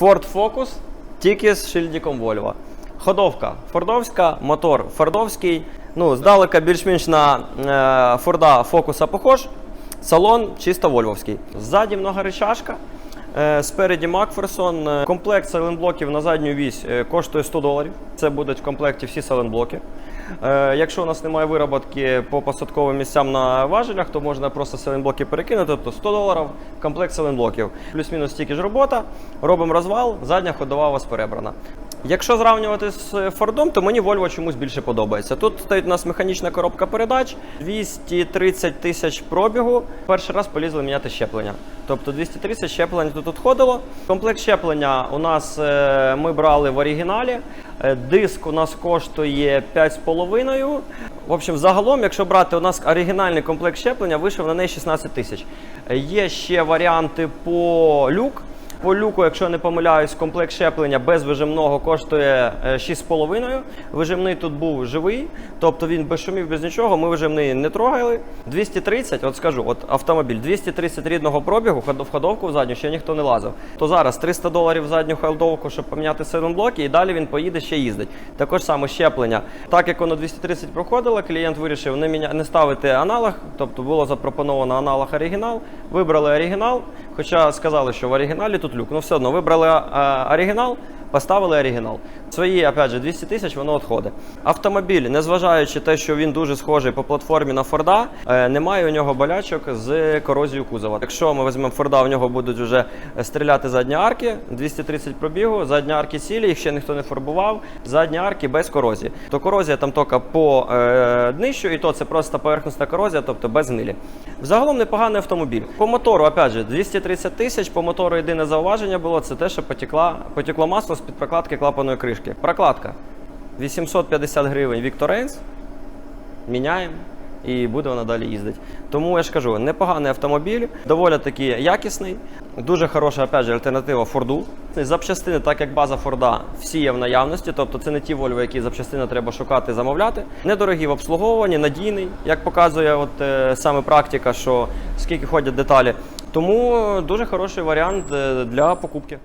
Ford Focus, тільки з шильдиком Volvo. Ходовка фордовська, мотор фордовський. Ну, здалека більш-менш на е, Форда Фокуса похож. Салон чисто вольвовський. Ззаді многоречашка. Е, Спереді Макферсон. Е, Комплект сайлентблоків на задню вісь е, коштує 100 доларів. Це будуть в комплекті всі сайлентблоки. Е, Якщо у нас немає вироботки по посадковим місцям на важелях, то можна просто сайлентблоки перекинути, тобто 100 доларів комплект сайлентблоків. Плюс-мінус стільки ж робота. Робимо розвал, задня ходова у вас перебрана. Якщо зрівнювати з Фордом, то мені Volvo чомусь більше подобається. Тут стоїть у нас механічна коробка передач, 230 тисяч пробігу. Перший раз полізли міняти щеплення. Тобто 230 щеплень тут входило. Комплект щеплення у нас е, ми брали в оригіналі. Е, Диск у нас коштує 5,5. В общем, загалом, якщо брати у нас оригінальний комплект щеплення, вийшов на неї 16 тисяч. Е, Є ще варіанти по люк. По люку, якщо не помиляюсь, комплект щеплення без вижимного коштує е, 6,5. Вижимний тут був живий, тобто він без шумів, без нічого. Ми вижимний не трогали. 230, от скажу, от автомобіль, 230 рідного пробігу, в ходовку в задню ще ніхто не лазив. То зараз 300 доларів в задню ходовку, щоб поміняти сайлентблоки, і далі він поїде ще їздить. Також саме щеплення. Так як воно 230 проходило, клієнт вирішив не, міня... не ставити аналог, тобто було запропоновано аналог оригінал. Вибрали оригінал, хоча сказали, що в оригіналі тут люк. Ну все одно вибрали оригінал, поставили оригінал. Свої, опять же, 200 тисяч воно відходить. Автомобіль, незважаючи те, що він дуже схожий по платформі на Форда, е, немає у нього болячок з корозією кузова. Якщо ми візьмемо Форда, в нього будуть вже стріляти задні арки, 230 пробігу, задні арки цілі, їх ще ніхто не фарбував, задні арки без корозії. То корозія там тільки по е, днищу, і то це просто поверхностна корозія, тобто без гнилі. Взагалом непоганий автомобіль. По мотору, опять же, 230 тисяч, по мотору єдине зауваження було це те, що потекло масло з-під прокладки клапаної кришки. Прокладка 850 гривень Reigns. Міняємо. І буде вона далі їздити. Тому я ж кажу, непоганий автомобіль, доволі таки якісний, дуже хороша опять же, альтернатива Форду. Запчастини, так як база Форда, всі є в наявності, тобто це не ті Volvo, які запчастини треба шукати, замовляти. Недорогі в обслуговуванні, надійний, як показує от, е, саме практика, що скільки ходять деталі. Тому дуже хороший варіант е, для покупки.